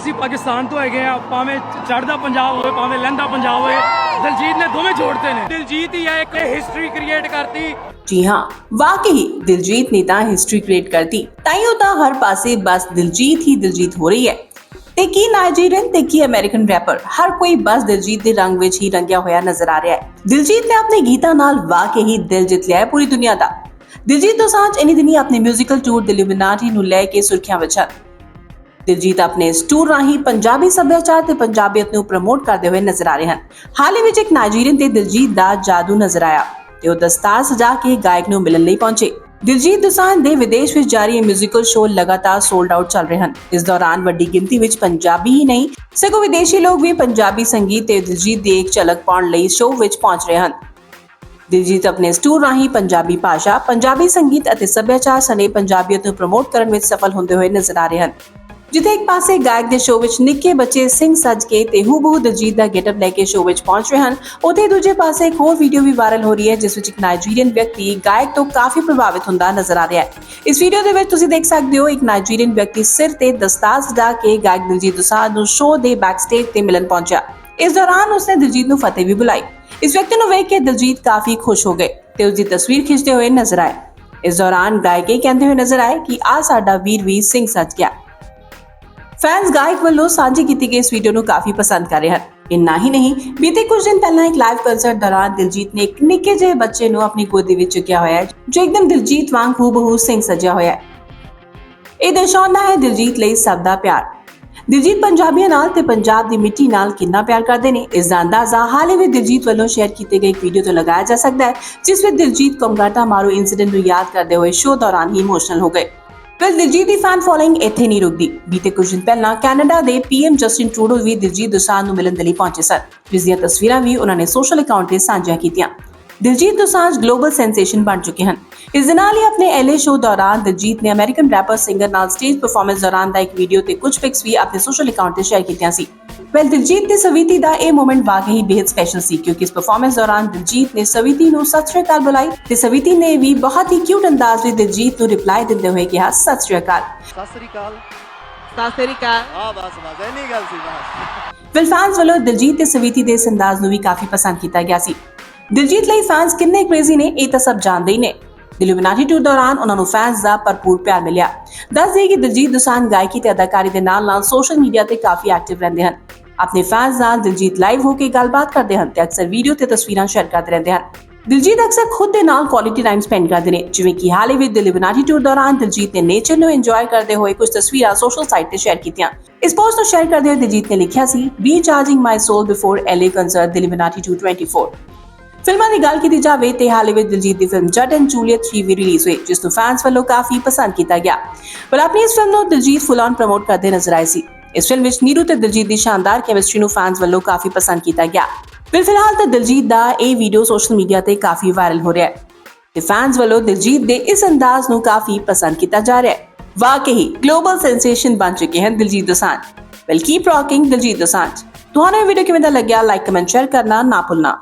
ਅਸੀਂ ਪਾਕਿਸਤਾਨ ਤੋਂ ਹੈਗੇ ਆ ਭਾਵੇਂ ਚੜ੍ਹਦਾ ਪੰਜਾਬ ਹੋਵੇ ਭਾਵੇਂ ਲਹਿੰਦਾ ਪੰਜਾਬ ਹੋਵੇ ਦਿਲਜੀਤ ਨੇ ਦੋਵੇਂ ਜੋੜਦੇ ਨੇ। ਦਿਲਜੀਤ ਹੀ ਆ ਇੱਕ ਹਿਸਟਰੀ ਕ੍ਰੀਏਟ ਕਰਤੀ। ਜੀ ਹਾਂ ਵਾਕਈ ਦਿਲਜੀਤ ਨੇ ਤਾਂ ਹਿਸਟਰੀ ਕ੍ਰੀਏਟ ਕਰਤੀ। ਤਾਈਓ ਤਾਂ ਹਰ ਪਾਸੇ ਬਸ ਦਿਲਜੀਤ ਹੀ ਦਿਲਜੀਤ ਹੋ ਰਹੀ ਹੈ। ਤੇ ਕੀ ਨਾਈਜੀਰੀਅਨ ਤੇ ਕੀ ਅਮਰੀਕਨ ਰੈਪਰ ਹਰ ਕੋਈ ਬਸ ਦਿਲਜੀਤ ਦੇ ਰੰਗ ਵਿੱਚ ਹੀ ਰੰਗਿਆ ਹੋਇਆ ਨਜ਼ਰ ਆ ਰਿਹਾ ਹੈ। ਦਿਲਜੀਤ ਨੇ ਆਪਣੇ ਗੀਤਾਂ ਨਾਲ ਵਾਕਈ ਹੀ ਦਿਲ ਜਿੱਤ ਲਿਆ ਹੈ ਪੂਰੀ ਦੁਨੀਆ ਦਾ। ਦਿਲਜੀਤ ਦੋਸਾਂਝ ਇਨੀ ਦਿਨੀ ਆਪਣੇ ਮਿਊਜ਼ੀਕਲ ਟੂਰ ਦੇ ਲਿਬਨਾਟੀ ਨੂੰ ਲੈ ਕੇ ਸੁਰਖੀਆਂ ਵਿੱਚ ਹਨ। ਦਿਲਜੀਤ ਆਪਣੇ ਇਸ ਟੂਰ ਰਾਹੀਂ ਪੰਜਾਬੀ ਸੱਭਿਆਚਾਰ ਤੇ ਪੰਜਾਬੀਅਤ ਨੂੰ ਪ੍ਰਮੋਟ ਕਰਦੇ ਹੋਏ ਨਜ਼ਰ ਆ ਰਹੇ ਹਨ। ਹਾਲ ਹੀ ਵਿੱਚ ਇੱਕ ਨਾਈਜੀਰੀਅਨ ਤੇ ਦਿਲਜੀਤ ਦਾ ਜਾਦੂ ਨਜ਼ਰ ਆਇਆ ਤੇ ਉਹ ਦਸਤਾਰ ਸਜਾ ਕੇ ਗਾਇਕ ਨੂੰ ਮਿਲਣ ਲਈ ਪਹੁੰਚੇ। ਦਿਲਜੀਤ ਦੋਸਾਂਝ ਦੇ ਵਿਦੇਸ਼ ਵਿੱਚ ਜਾਰੀ ਇਹ ਮਿਊਜ਼ੀਕਲ ਸ਼ੋਅ ਲਗਾਤਾਰ ਸੋਲਡ ਆਊਟ ਚੱਲ ਰਹੇ ਹਨ। ਇਸ ਦੌਰਾਨ ਵੱਡੀ ਗਿਣਤੀ ਵਿੱਚ ਪੰਜਾਬੀ ਹੀ ਨਹੀਂ, ਸਗੋਂ ਵਿਦੇਸ਼ੀ ਲੋਕ ਵੀ ਪੰਜਾਬੀ ਸੰਗੀਤ ਤੇ ਦਿਲਜੀਤ ਦੀ ਇੱਕ ਝਲਕ ਪਾਉਣ ਲਈ ਸ਼ੋਅ ਵਿੱਚ ਪਹੁੰਚ ਰਹੇ ਹਨ। ਦਿਲਜੀਤ ਆਪਣੇ ਇਸ ਰਾਹੀਂ ਪੰਜਾਬੀ ਭਾਸ਼ਾ, ਪੰਜਾਬੀ ਸੰਗੀਤ ਅਤੇ ਸੱਭਿਆਚਾਰ ਸਣੇ ਪੰਜਾਬੀਅਤ ਨੂੰ ਪ੍ਰਮੋਟ ਕਰਨ ਵਿੱਚ ਸਫਲ ਹੁੰਦੇ ਹੋਏ ਨਜ਼ਰ ਆ ਰਹੇ ਹਨ। ਜਿੱਥੇ ਇੱਕ ਪਾਸੇ ਗਾਇਕ ਦੇ ਸ਼ੋਅ ਵਿੱਚ ਨਿੱਕੇ ਬੱਚੇ ਸਿੰਘ ਸੱਜ ਕੇ ਤੇ ਹੂਬਹੂ ਦਿਲਜੀਤ ਦਾ ਗੈਟਅਪ ਲੈ ਕੇ ਸ਼ੋਅ ਵਿੱਚ ਪਹੁੰਚ ਰਹੇ ਹਨ, ਉੱਥੇ ਦੂਜੇ ਪਾਸੇ ਇੱਕ ਹੋਰ ਵੀਡੀਓ ਵੀ ਵਾਇਰਲ ਹੋ ਰਹੀ ਹੈ, ਜਿਸ ਵਿੱਚ ਇੱਕ ਨਾਈਜੀਰੀਅਨ ਵਿਅਕਤੀ ਗਾਇਕ ਤੋਂ ਕਾਫੀ ਪ੍ਰਭਾਵਿਤ ਹੁੰਦਾ ਨਜ਼ਰ ਆ ਰਿਹਾ ਹੈ। ਇਸ ਵੀਡੀਓ ਦੇ ਵਿੱਚ ਤੁਸੀਂ ਦੇਖ ਸਕਦੇ ਹੋ, ਇੱਕ ਨਾਈਜੀਰੀਅਨ ਵਿਅਕਤੀ ਸਿਰ ਤੇ ਦਸਤਾਰ ਸਜਾ ਕੇ ਗਾਇਕ ਦਿਲਜੀਤ ਦੋਸਾਂਝ ਨੂੰ ਸ਼ੋਅ ਦੇ ਬੈਕਸਟੇਜ ਤੇ ਮਿਲਣ ਪਹੁੰਚਿਆ। ਇਸ ਦੌਰਾਨ ਉਸਨੇ ਦਿਲਜੀਤ ਨੂੰ ਫਤਿਹ ਵੀ ਬੁਲਾਈ। ਇਸ ਵਿਅਕਤੀ ਨੂੰ ਵੇਖ ਕੇ ਦਿਲਜੀਤ ਕਾਫੀ ਖੁਸ਼ ਹੋ ਗਏ ਤੇ ਉਸ ਦੀ ਤਸਵੀਰ ਖਿੱਚਦੇ ਹੋਏ ਨਜ਼ਰ ਆਏ। ਇਸ ਦੌਰਾਨ ਗਾਇਕ ਇਹ ਕਹਿੰਦੇ ਹੋਏ ਨਜ਼ਰ ਆਏ ਕਿ ਆ ਸਾਡਾ ਵੀਰ ਸਿੰਘ ਸੱਜ ਗਿਆ। ਫੈਨਸ ਗਾਇਕ ਵੱਲੋਂ ਸਾਂਝੀ ਕੀਤੀ ਗਈ ਇਸ ਵੀਡੀਓ ਨੂੰ ਕਾਫੀ ਪਸੰਦ ਕਰ ਰਹੇ ਹਨ। ਇੰਨਾ ਹੀ ਨਹੀਂ, ਬੀਤੇ ਕੁਝ ਦਿਨ ਪਹਿਲਾਂ ਇੱਕ ਲਾਈਵ ਕੰਸਰਟ ਦੌਰਾਨ ਦਿਲਜੀਤ ਨੇ ਇੱਕ ਨਿੱਕੇ ਜਿਹੇ ਬੱਚੇ ਨੂੰ ਆਪਣੀ ਗੋਦੀ ਵਿੱਚ ਚੁੱਕਿਆ ਹੋਇਆ ਹੈ, ਜੋ ਇੱਕਦਮ ਦਿਲਜੀਤ ਵਾਂਗ ਹੂਬਹੂ ਸਿੰਘ ਸਜਿਆ ਹੋਇਆ ਹੈ। ਇਹ ਦਰਸਾਉਂਦਾ ਹੈ ਦਿਲਜੀਤ ਲਈ ਸਭ ਦਾ ਪਿਆਰ। ਦਿਲਜੀਤ ਪੰਜਾਬੀਆਂ ਨਾਲ ਤੇ ਪੰਜਾਬ ਦੀ ਮਿੱਟੀ ਨਾਲ ਕਿੰਨਾ ਪਿਆਰ ਕਰਦੇ ਨੇ? ਇਸ ਦਾ ਅੰਦਾਜ਼ਾ ਹਾਲ ਹੀ ਦਿਲਜੀਤ ਵੱਲੋਂ ਸ਼ੇਅਰ ਕੀਤੇ ਗਏ ਇੱਕ ਵੀਡੀਓ ਤੋਂ ਲਗਾਇਆ ਜਾ ਸਕਦਾ ਹੈ, ਜਿਸ ਵਿੱਚ ਦਿਲਜੀਤ ਕੰਗਾਟਾ ਮਾਰੂ ਇਨਸੀਡੈਂਟ ਨੂੰ ਯਾਦ ਕਰਦੇ ਹੋਏ ਸ਼ੋਅ ਦੌਰਾਨ ਹੀ ਇਮੋਸ਼ਨਲ ਹੋ ਗਏ। ਵੈਲ ਦਿਲਜੀਤ ਦੀ ਫੈਨ ਫੋਲੋਇੰਗ ਇੱਥੇ ਨਹੀਂ ਰੁਕਦੀ। ਬੀਤੇ ਕੁਝ ਦਿਨ ਪਹਿਲਾਂ ਕੈਨੇਡਾ ਦੇ ਪੀਐਮ ਜਸਟਿਨ ਟਰੂਡੋ ਵੀ ਦਿਲਜੀਤ ਦੋਸਾਂਝ ਨੂੰ ਮਿਲਣ ਦੇ ਲਈ ਪਹੁੰਚੇ ਸਨ। ਜਿਸ ਦੀਆਂ ਤਸਵੀਰਾਂ ਵੀ ਉਹਨਾਂ ਨੇ ਸੋਸ਼ਲ ਅਕਾਊਂਟ ਤੇ ਸਾਂਝੀਆਂ ਕੀਤੀਆਂ। ਦਿਲਜੀਤ ਦੋਸਾਂਝ ਗਲੋਬਲ ਸੈਂਸੇਸ਼ਨ ਬਣ ਚੁੱਕੇ ਹਨ। ਇਸ ਦੇ ਨਾਲ ਹੀ ਆਪਣੇ ਐਲਏ ਸ਼ੋਅ ਦੌਰਾਨ ਦਿਲਜੀਤ ਨੇ ਅਮਰੀਕਨ ਰੈਪਰ ਸਿੰਗਰ ਨਾਲ ਸਟੇਜ ਪਰਫਾਰਮੈਂਸ ਦੌਰਾਨ ਦਾ ਇੱਕ ਵੀਡੀਓ ਤੇ ਕੁਝ ਪਿਕਸ ਵੀ ਆਪਣੇ ਸੋਸ਼ਲ ਅਕਾਊਂਟ ਤੇ ਸ਼ੇਅਰ ਕੀਤੀਆਂ ਸੀ। ਵੈਲ ਦਿਲਜੀਤ ਤੇ ਸਵੀਤੀ ਦਾ ਇਹ ਮੂਮੈਂਟ ਵਾਕਈ ਬੇहद ਸਪੈਸ਼ਲ ਸੀ ਕਿਉਂਕਿ ਇਸ ਪਰਫਾਰਮੈਂਸ ਦੌਰਾਨ ਦਿਲਜੀਤ ਨੇ ਸਵੀਤੀ ਨੂੰ ਸਤਿ ਸ਼੍ਰੀ ਅਕਾਲ ਬੁਲਾਈ ਤੇ ਸਵੀਤੀ ਨੇ ਵੀ ਬਹੁਤ ਹੀ ਕਿਊਟ ਅੰਦਾਜ਼ ਵਿੱਚ ਦਿਲਜੀਤ ਨੂੰ ਰਿਪਲਾਈ ਦਿੰਦੇ ਹੋਏ ਕਿਹਾ ਸਤਿ ਸ਼੍ਰੀ ਅਕਾਲ। ਸਤਿ ਸ੍ਰੀ ਅਕਾਲ। ਸਤਿ ਸ਼੍ਰੀ ਅਕਾਲ। ਆ ਬਸ ਬਸ ਇੰਨੀ ਗੱਲ ਸੀ ਬਸ। ਵੈਲ ਫੈਨਸ ਵੱਲੋਂ ਦਿਲਜੀਤ ਤੇ ਸਵੀਤੀ ਦੇ ਇਸ ਅੰਦਾਜ਼ ਨੂੰ ਵੀ ਕਾਫੀ ਪਸੰਦ ਕੀਤਾ ਗਿਆ ਸੀ। ਦਿਲਜੀਤ ਲਈ ਫੈਨਸ ਕਿੰਨੇ ਕ੍ਰੇਜ਼ੀ ਨੇ, ਇਹ ਤਾਂ ਸਭ ਜਾਣਦੇ ਹੀ ਨੇ। ਦਿਲੂਮਿਨਾਟੀ ਟੂਰ ਦੌਰਾਨ ਉਹਨਾਂ ਨੂੰ ਫੈਨਸ ਦਾ ਭਰਪੂਰ ਪਿਆਰ ਮਿਲਿਆ। ਦੱਸ ਦਈਏ ਕਿ ਦਿਲਜੀਤ ਦੋਸਾਂਝ ਗਾਇਕੀ ਤੇ ਅਦਾਕਾਰੀ ਦੇ ਨਾਲ-ਨਾਲ ਸੋਸ਼ਲ ਮੀਡੀਆ ਤੇ ਕਾਫੀ ਐਕਟਿਵ ਰਹਿੰਦੇ ਹਨ। ਆਪਣੇ ਫੈਨਸ ਨਾਲ ਦਿਲਜੀਤ ਲਾਈਵ ਹੋ ਕੇ ਗੱਲਬਾਤ ਕਰਦੇ ਹਨ ਤੇ ਅਕਸਰ ਵੀਡੀਓ ਤੇ ਤਸਵੀਰਾਂ ਸ਼ੇਅਰ ਕਰਦੇ ਰਹਿੰਦੇ ਹਨ। ਦਿਲਜੀਤ ਅਕਸਰ ਖੁਦ ਦੇ ਨਾਲ ਕੁਆਲਿਟੀ ਟਾਈਮ ਸਪੈਂਡ ਕਰਦੇ ਨੇ, ਜਿਵੇਂ ਕਿ ਹਾਲੇ ਵਿੱਚ ਦਿਲੂਮਿਨਾਟੀ ਟੂਰ ਦੌਰਾਨ ਦਿਲਜੀਤ ਨੇ ਨੇਚਰ ਨੂੰ ਇੰਜੋਏ ਕਰਦੇ ਹੋਏ ਕੁਝ ਤਸਵੀਰਾਂ ਸੋਸ਼ਲ ਸਾਈਟ ਤੇ ਸ਼ੇਅਰ ਕੀਤੀਆਂ। ਇਸ ਪੋਸਟ ਨੂੰ ਸ਼ੇਅਰ ਕਰਦੇ ਹੋਏ ਦਿਲਜੀਤ ਨੇ ਲਿਖਿਆ ਸੀ be charging my soul before LA concert Dilluminati 224 ਫਿਲਮਾਂ ਦੀ ਗੱਲ ਕੀਤੀ ਜਾਵੇ ਤੇ ਹਾਲ ਵਿੱਚ ਦਿਲਜੀਤ ਦੀ ਫਿਲਮ ਜੱਟ ਐਂਡ ਜੂਲੀਅਟ 3 ਵੀ ਰਿਲੀਜ਼ ਹੋਈ, ਜਿਸ ਨੂੰ ਫੈਨਸ ਵੱਲੋਂ ਕਾਫੀ ਪਸੰਦ ਕੀਤਾ ਗਿਆ। ਪਰ ਆਪਣੀ ਇਸ ਫਿਲਮ ਨੂੰ ਦਿਲਜੀਤ ਫੁੱਲ ਔਨ ਪ੍ਰਮੋਟ ਕਰਦੇ ਨਜ਼ਰ ਆਏ ਸੀ। ਇਸ ਫਿਲਮ ਵਿੱਚ ਨੀਰੂ ਤੇ ਦਿਲਜੀਤ ਦੀ ਸ਼ਾਨਦਾਰ ਕੈਮਿਸਟਰੀ ਨੂੰ ਫੈਨਸ ਵੱਲੋਂ ਕਾਫੀ ਪਸੰਦ ਕੀਤਾ ਗਿਆ। ਫਿਰ ਫਿਲਹਾਲ ਤਾਂ ਦਿਲਜੀਤ ਦਾ ਇਹ ਵੀਡੀਓ ਸੋਸ਼ਲ ਮੀਡੀਆ ਤੇ ਕਾਫੀ ਵਾਇਰਲ ਹੋ ਰਿਹਾ ਹੈ ਤੇ ਫੈਨਸ ਵੱਲੋਂ ਦਿਲਜੀਤ ਦੇ ਇਸ ਅੰਦਾਜ਼ ਨੂੰ ਕਾਫੀ ਪਸੰਦ ਕੀਤਾ ਜਾ ਰਿਹਾ ਹੈ। ਵਾਕਈ ਗਲੋਬਲ ਸੈਂਸੇਸ਼ਨ ਬਣ ਚੁੱਕੇ ਹਨ Diljit Dosanjh. Well keep rocking Diljit Dosanjh. ਤੁਹਾਨੂੰ ਇਹ ਵੀਡੀਓ ਕਿਵੇਂ ਦਾ ਲੱਗਿਆ? ਲਾਈਕ ਕਮੈਂਟ ਸ਼ੇਅਰ ਕਰਨਾ ਨਾ ਭੁੱਲਣਾ।